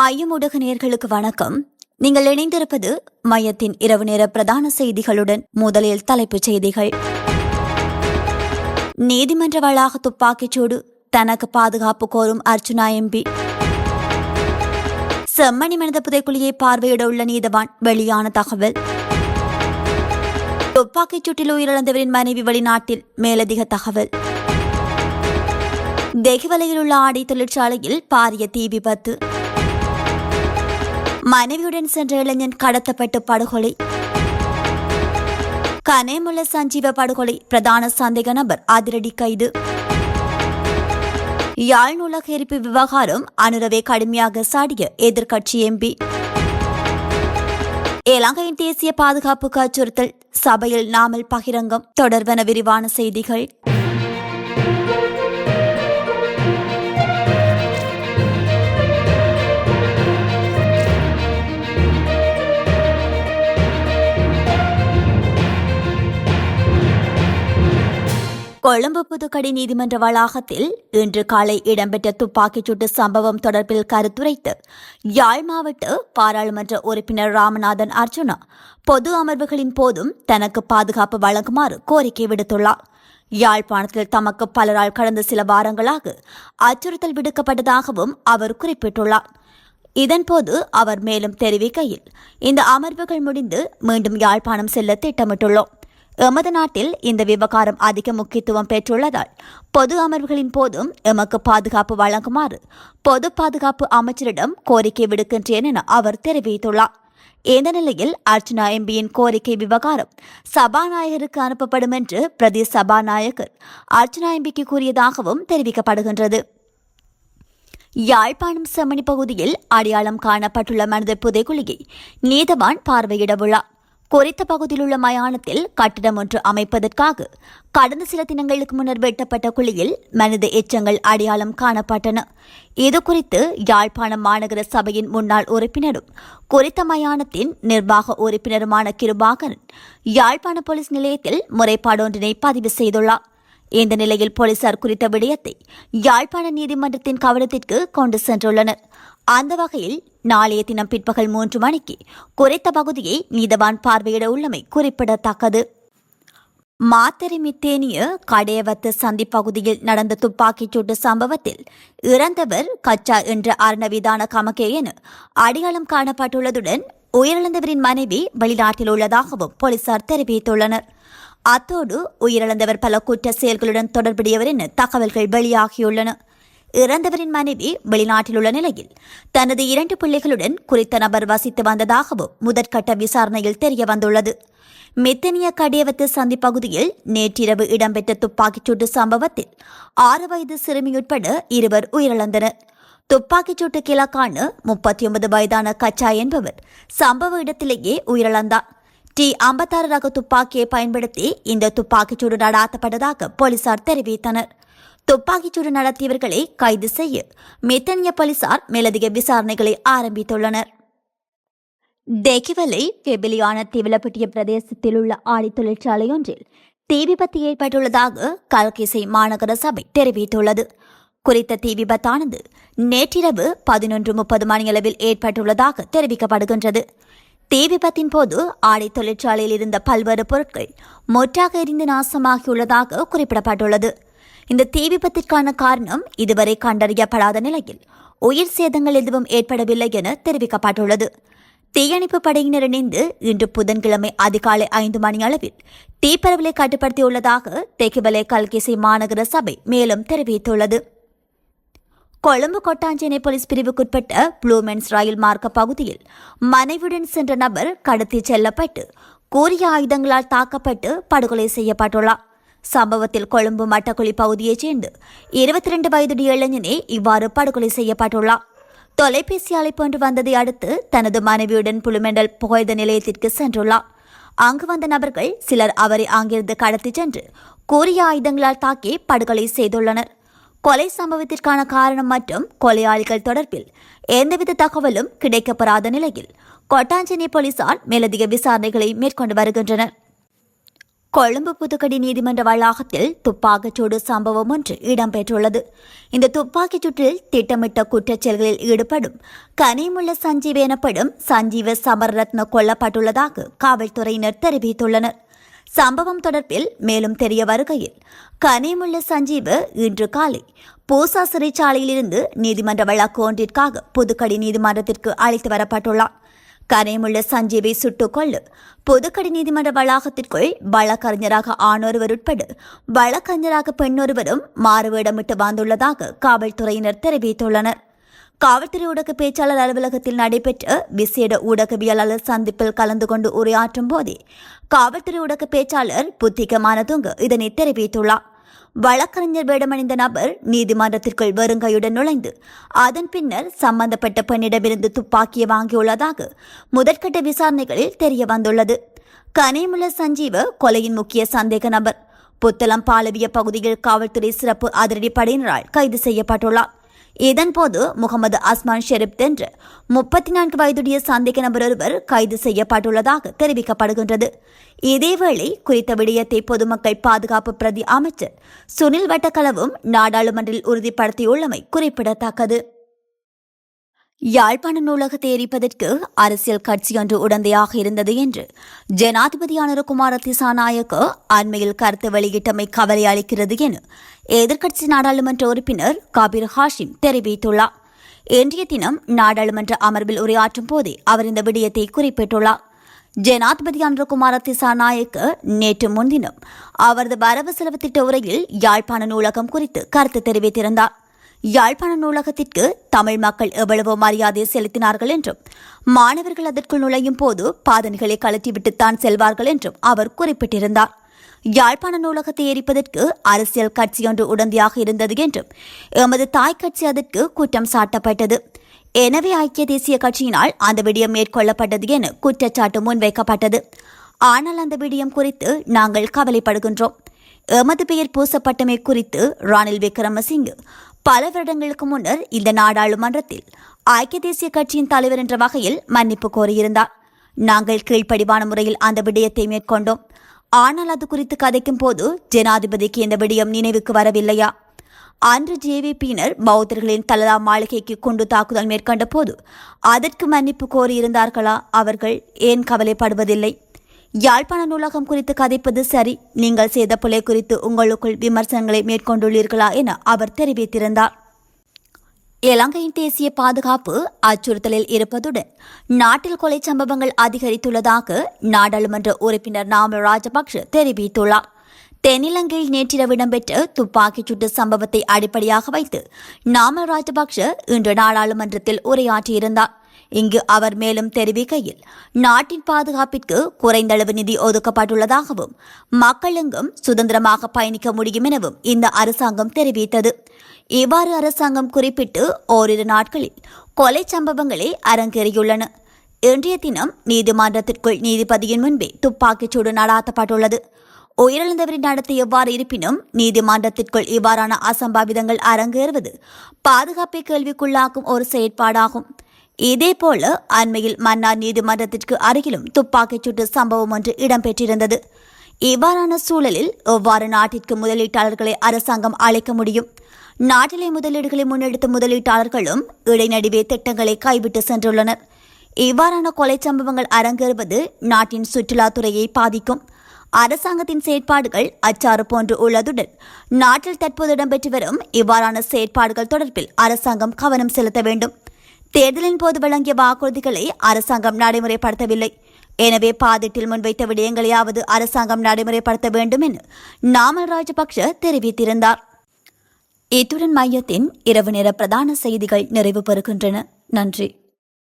மையம் நேர்களுக்கு வணக்கம். நீங்கள் இணைந்திருப்பது மையத்தின் இரவு நேர பிரதான செய்திகளுடன் முதலில் தலைப்புச் செய்திகள். நீதிமன்ற வளாக துப்பாக்கிச்சூடு தனக்கு பாதுகாப்பு கோரும் அர்ச்சுனா எம்பி. செம்மணி மனித புதைக்குழியை பார்வையிட உள்ள நீதவான் வெளியான தகவல். துப்பாக்கிச் சூட்டில் உயிரிழந்தவரின் மனைவி வெளிநாட்டில் மேலதிக தகவல். தெகுவலையில் உள்ள ஆடை தொழிற்சாலையில் பாரிய தீ விபத்து. மனைவியுடன் சென்ற இளைஞன் கடத்தப்பட்டு படுகொலை. கனேமுள்ள சஞ்சீவ படுகொலை பிரதான சந்தேக நபர் அதிரடி கைது. யாழ் நூலக எரிப்பு விவகாரம் அனுரவை கடுமையாக சாடிய எதிர்க்கட்சி எம்பி. இலங்கையின் தேசிய பாதுகாப்புக்கு அச்சுறுத்தல் சபையில் நாமல் பகிரங்கம். தொடர்பென விரிவான செய்திகள். கொழும்பு புதுக்கடி நீதிமன்ற வளாகத்தில் இன்று காலை இடம்பெற்ற துப்பாக்கிச் சூட்டு சம்பவம் தொடர்பில் கருத்துரைத்து யாழ் மாவட்ட பாராளுமன்ற உறுப்பினர் ராமநாதன் அர்ஜுனா பொது அமர்வுகளின் போதும் தனக்கு பாதுகாப்பு வழங்குமாறு கோரிக்கை விடுத்துள்ளார். யாழ்ப்பாணத்தில் தமக்கு பலரால் கடந்த சில வாரங்களாக அச்சுறுத்தல் விடுக்கப்பட்டதாகவும் அவர் குறிப்பிட்டுள்ளார். இதன்போது அவர் மேலும் தெரிவிக்கையில் இந்த அமர்வுகள் முடிந்து மீண்டும் யாழ்ப்பாணம் செல்ல திட்டமிட்டுள்ளோம். எமது நாட்டில் இந்த விவகாரம் அதிக முக்கியத்துவம் பெற்றுள்ளதால் பொது அமர்வுகளின் போதும் எமக்கு பாதுகாப்பு வழங்குமாறு பொது பாதுகாப்பு அமைச்சரிடம் கோரிக்கை விடுக்கின்றேன் என அவர் தெரிவித்துள்ளார். இந்த நிலையில் அர்ச்சனா எம்பியின் கோரிக்கை விவகாரம் சபாநாயகருக்கு அனுப்பப்படும் என்று பிரதி சபாநாயகர் அர்ச்சனா எம்பிக்கு கூறியதாகவும் தெரிவிக்கப்படுகின்றது. யாழ்ப்பாணம் செம்மணி பகுதியில் அடையாளம் காணப்பட்டுள்ள மனித புதைக்குழியை நீதவான் பார்வையிடவுள்ளார் குறித்த பகுதியில் உள்ள மயானத்தில் கட்டிடம் ஒன்று அமைப்பதற்காக கடந்த சில தினங்களுக்கு முன்னர் வெட்டப்பட்ட குழியில் மனித எச்சங்கள் அடையாளம் காணப்பட்டன. இதுகுறித்து யாழ்ப்பாணம் மாநகர சபையின் முன்னாள் உறுப்பினரும் குறித்த மயானத்தின் நிர்வாக உறுப்பினருமான கிருபாகரன் யாழ்ப்பாண போலீஸ் நிலையத்தில் முறைப்பாடு ஒன்றினை பதிவு செய்துள்ளார். இந்த நிலையில் போலீசார் குறித்த விடயத்தை யாழ்ப்பாண நீதிமன்றத்தின் கவனத்திற்கு கொண்டு சென்றுள்ளனர். அந்த வகையில் நாளைய தினம் பிற்பகல் மூன்று மணிக்கு குறைத்த பகுதியை நீதவான் பார்வையிட உள்ளமை குறிப்பிடத்தக்கது. மாத்தறிமித்தேனிய கடையவத்து சந்தி பகுதியில் நடந்த துப்பாக்கிச் சூட்டு சம்பவத்தில் இறந்தவர் கச்சா என்ற அருணவிதான கமகே என அடையாளம் காணப்பட்டுள்ளதுடன் உயிரிழந்தவரின் மனைவி வெளிநாட்டில் உள்ளதாகவும் போலீசார் தெரிவித்துள்ளனர். அத்தோடு உயிரிழந்தவர் பல குற்ற செயல்களுடன் தொடர்புடையவர் என தகவல்கள் வெளியாகியுள்ளன. இறந்தவரின் மனைவி வெளிநாட்டில் உள்ள நிலையில். தனது இரண்டு பிள்ளைகளுடன் குறித்த நபர் வசித்து வந்ததாகவும் முதற்கட்ட விசாரணையில் தெரிய வந்துள்ளது. மெத்தனிய கடியவத்து சந்தி பகுதியில் நேற்றிரவு இடம்பெற்ற துப்பாக்கிச்சூட்டு சம்பவத்தில் ஆறு வயது சிறுமி உட்பட இருவர் உயிரிழந்தனர். துப்பாக்கிச்சூட்டு கிழக்கான முப்பத்தி ஒன்பது வயதான கச்சா என்பவர் சம்பவ இடத்திலேயே உயிரிழந்தார். டி ஐம்பத்தாறு ரக துப்பாக்கியை பயன்படுத்தி இந்த துப்பாக்கிச்சூடு நடாத்தப்பட்டதாக போலீசார் தெரிவித்தனர். துப்பாக்கிச்சூடு நடத்தியவர்களை கைது செய்ய மெத்தனிய போலீசார் மேலதிக விசாரணைகளை ஆரம்பித்துள்ளனர். டெகிவலை பெபிலியான தீவிலப்பட்டிய பிரதேசத்தில் உள்ள ஆடி தொழிற்சாலை ஒன்றில் தீ விபத்து ஏற்பட்டுள்ளதாக கல்கிசை மாநகர சபை தெரிவித்துள்ளது. குறித்த தீ விபத்தானது நேற்றிரவு பதினொன்று முப்பது மணியளவில் ஏற்பட்டுள்ளதாக தெரிவிக்கப்படுகின்றது. தீ விபத்தின் போது ஆடை தொழிற்சாலையில் இருந்த பல்வேறு பொருட்கள் மொற்றாக எரிந்து நாசமாகியுள்ளதாக குறிப்பிடப்பட்டுள்ளது. இந்த தீ விபத்திற்கான காரணம் இதுவரை கண்டறியப்படாத நிலையில் உயிர் சேதங்கள் எதுவும் ஏற்படவில்லை என தெரிவிக்கப்பட்டுள்ளது. தீயணைப்பு படையினர் இணைந்து இன்று புதன்கிழமை அதிகாலை ஐந்து மணி அளவில் தீப்பரவலை கட்டுப்படுத்தியுள்ளதாக தெக்குவலை கல்கிசை மாநகர சபை மேலும் தெரிவித்துள்ளது. கொழும்பு கொட்டாஞ்சேனை போலீஸ் பிரிவுக்குட்பட்ட ப்ளூமென்ஸ் ரயில் மார்க்க பகுதியில் மனைவியுடன் சென்ற நபர் கடத்தி செல்லப்பட்டு கூறிய ஆயுதங்களால் தாக்கப்பட்டு படுகொலை செய்யப்பட்டுள்ளார். சம்பவத்தில் கொழும்பு மட்டக்குழி பகுதியைச் சேர்ந்து இருபத்தி ரெண்டு வயதுடைய இளைஞனே இவ்வாறு படுகொலை செய்யப்பட்டுள்ளார். தொலைபேசி அழைப்பு ஒன்று வந்ததை அடுத்து தனது மனைவியுடன் புலுமெண்டல் புகைத நிலையத்திற்கு சென்றுள்ளார். அங்கு வந்த நபர்கள் சிலர் அவரை அங்கிருந்து கடத்திச் சென்று கூறிய ஆயுதங்களால் தாக்கி படுகொலை செய்துள்ளனர். கொலை சம்பவத்திற்கான காரணம் மற்றும் கொலையாளிகள் தொடர்பில் எந்தவித தகவலும் கிடைக்கப்பெறாத நிலையில் கொட்டாஞ்சேனை போலீசார் மேலதிக விசாரணைகளை மேற்கொண்டு வருகின்றனர். கொழும்பு புதுக்கடி நீதிமன்ற வளாகத்தில் துப்பாக்கிச்சூடு சம்பவம் ஒன்று இடம்பெற்றுள்ளது. இந்த துப்பாக்கிச் சூட்டில் திட்டமிட்ட குற்றச்செயல்களில் ஈடுபடும் கனிமுள்ள சஞ்சீவ் எனப்படும் சஞ்சீவ சமரரத்ன கொல்லப்பட்டுள்ளதாக காவல்துறையினர் தெரிவித்துள்ளனர். சம்பவம் தொடர்பில் மேலும் தெரிய வருகையில் கனிமுள்ள சஞ்சீவ் இன்று காலை பூசா சிறைச்சாலையிலிருந்து நீதிமன்ற வழக்கு ஒன்றிற்காக புதுக்கடி நீதிமன்றத்திற்கு அழைத்து வரப்பட்டுள்ளார். கரைமுள்ள சஞ்சீவை சுட்டுக் பொதுக்கடை பொதுக்கடி நீதிமன்ற வளாகத்திற்குள் வழக்கறிஞராக ஆணொருவர் உட்பட வழக்கறிஞராக பெண்ணொருவரும் மாறுவேடமிட்டு வந்துள்ளதாக காவல்துறையினர் தெரிவித்துள்ளனர். காவல்துறை ஊடக பேச்சாளர் அலுவலகத்தில் நடைபெற்ற விசேட ஊடகவியலாளர் சந்திப்பில் கலந்து கொண்டு உரையாற்றும் போதே காவல்துறை ஊடக பேச்சாளர் புத்திகமானதுங்க இதனை தெரிவித்துள்ளார். வழக்கறிஞர் வேடமணிந்த நபர் நீதிமன்றத்திற்குள் வெறுங்கையுடன் நுழைந்து அதன் பின்னர் சம்பந்தப்பட்ட பெண்ணிடமிருந்து துப்பாக்கியை வாங்கியுள்ளதாக முதற்கட்ட விசாரணைகளில் தெரிய வந்துள்ளது கனிமுல சஞ்சீவ கொலையின் முக்கிய சந்தேக நபர். புத்தளம் பாலவிய பகுதியில் காவல்துறை சிறப்பு அதிரடிப்படையினரால் கைது செய்யப்பட்டுள்ளார். இதன்போது முகமது அஸ்மான் ஷெரீப் என்று முப்பத்தி நான்கு வயதுடைய சந்தேக நபர் ஒருவர் கைது செய்யப்பட்டுள்ளதாக தெரிவிக்கப்படுகின்றது. இதேவேளை குறித்த விடயத்தை பொதுமக்கள் பாதுகாப்பு பிரதி அமைச்சர் சுனில் வட்டக்கலவும் நாடாளுமன்றில் உறுதிப்படுத்தியுள்ளமை குறிப்பிடத்தக்கது. யாழ்ப்பாண நூலகத்தை எரிப்பதற்கு அரசியல் கட்சியொன்று உடந்தையாக இருந்தது என்று ஜனாதிபதி அனுரகுமார திசாநாயக்க அண்மையில் கருத்து வெளியிட்டமை கவலை அளிக்கிறது என எதிர்க்கட்சி நாடாளுமன்ற உறுப்பினர் கபீர் ஹாஷிம் தெரிவித்துள்ளார். இன்றைய தினம் நாடாளுமன்ற அமர்வில் உரையாற்றும் போதே அவர் இந்த விடயத்தை குறிப்பிட்டுள்ளார். ஜனாதிபதி அனுரகுமார திசாநாயக்க நேற்று முன்தினம் அவரது வரவு செலவு திட்ட உரையில் யாழ்ப்பாண நூலகம் குறித்து கருத்து தெரிவித்திருந்தார். யாழ்ப்பாண நூலகத்திற்கு தமிழ் மக்கள் எவ்வளவோ மரியாதை செலுத்தினார்கள் என்றும் மாணவர்கள் அதற்குள் நுழையும் போது பாதனைகளை கழற்றிவிட்டுத்தான் செல்வார்கள் என்றும் அவர் குறிப்பிட்டிருந்தார். யாழ்ப்பாண நூலகத்தை எரிப்பதற்கு அரசியல் கட்சியொன்று உடந்தையாக இருந்தது என்றும் எமது தாய் கட்சி அதற்கு குற்றம் சாட்டப்பட்டது. எனவே ஐக்கிய தேசிய கட்சியினால் அந்த விடயம் மேற்கொள்ளப்பட்டது என குற்றச்சாட்டு முன்வைக்கப்பட்டது. ஆனால் அந்த விடயம் குறித்து நாங்கள் கவலைப்படுகின்றோம். எமது பெயர் பூசப்பட்டமை குறித்து ராணில் விக்ரமசிங்கு பல வருடங்களுக்கு முன்னர் இந்த நாடாளுமன்றத்தில் ஐக்கிய தேசிய கட்சியின் தலைவர் என்ற வகையில் மன்னிப்பு கோரியிருந்தார். நாங்கள் கீழ்ப்படிவான முறையில் அந்த விடயத்தை மேற்கொண்டோம். ஆனால் அது குறித்து கதைக்கும் போது ஜனாதிபதிக்கு இந்த விடயம் நினைவுக்கு வரவில்லையா? அன்று ஜேவிபியினர் பௌத்தர்களின் தலதா மாளிகைக்கு குண்டு தாக்குதல் மேற்கொண்ட போது அதற்கு மன்னிப்பு கோரியிருந்தார்களா? அவர்கள் ஏன் கவலைப்படுவதில்லை? யாழ்ப்பாண நூலகம் குறித்து கதைப்பது சரி. நீங்கள் செய்த பிழை குறித்து உங்களுக்குள் விமர்சனங்களை மேற்கொண்டுள்ளீர்களா என அவர் தெரிவித்திருந்தார். இலங்கையின் தேசிய பாதுகாப்பு அச்சுறுத்தலில் இருப்பதுடன் நாட்டில் கொலை சம்பவங்கள் அதிகரித்துள்ளதாக நாடாளுமன்ற உறுப்பினர் நாம ராஜபக்ஷ தெரிவித்துள்ளார். தென்னிலங்கையில் நேற்றிரவு இடம்பெற்ற துப்பாக்கிச் சூட்டு சம்பவத்தை அடிப்படையாக வைத்து நாமல் ராஜபக்ஷ இன்று நாடாளுமன்றத்தில் உரையாற்றியிருந்தார். இங்கு அவர் மேலும் தெரிவிக்கையில் நாட்டின் பாதுகாப்பிற்கு குறைந்தளவு நிதி ஒதுக்கப்பட்டுள்ளதாகவும் மக்கள் எங்கும் சுதந்திரமாக பயணிக்க முடியும் எனவும் இந்த அரசாங்கம் தெரிவித்தது. இவ்வாறு அரசாங்கம் குறிப்பிட்டு ஓரிரு நாட்களில் கொலை சம்பவங்களே அரங்கேறியுள்ளன. இன்றைய தினம் நீதிமன்றத்திற்குள் நீதிபதியின் முன்பே துப்பாக்கிச்சூடு நடாத்தப்பட்டுள்ளது. உயிரிழந்தவரின் நடத்தை எவ்வாறு இருப்பினும் நீதிமன்றத்திற்குள் இவ்வாறான அசம்பாவிதங்கள் அரங்கேறுவது பாதுகாப்பை கேள்விக்குள்ளாக்கும் ஒரு செயற்பாடாகும். இதேபோல அண்மையில் மன்னார் நீதிமன்றத்திற்கு அருகிலும் துப்பாக்கிச் சூட்டு சம்பவம் ஒன்று இடம்பெற்றிருந்தது. இவ்வாறான சூழலில் எவ்வாறு நாட்டிற்கு முதலீட்டாளர்களை அரசாங்கம் அழைக்க முடியும்? நாட்டிலே முதலீடுகளை முன்னெடுத்த முதலீட்டாளர்களும் இடைநடுவே திட்டங்களை கைவிட்டு சென்றுள்ளனர். இவ்வாறான கொலை சம்பவங்கள் அரங்கேறுவது நாட்டின் சுற்றுலாத்துறையை பாதிக்கும். அரசாங்கத்தின் செயற்பாடுகள் அச்சாறு போன்று உள்ளதுடன் நாட்டில் தற்போது இடம்பெற்று வரும் இவ்வாறான செயற்பாடுகள் தொடர்பில் அரசாங்கம் கவனம் செலுத்த வேண்டும். தேர்தலின் போது வழங்கிய வாக்குறுதிகளை அரசாங்கம் நடைமுறைப்படுத்தவில்லை. எனவே பாதிட்டில் முன்வைத்த விடயங்களையாவது அரசாங்கம் நடைமுறைப்படுத்த வேண்டும் என நாமல் ராஜபக்ஷ தெரிவித்திருந்தார். இத்துடன் மையத்தின் இரவு நேர பிரதான செய்திகள் நிறைவு பெறுகின்றன. நன்றி.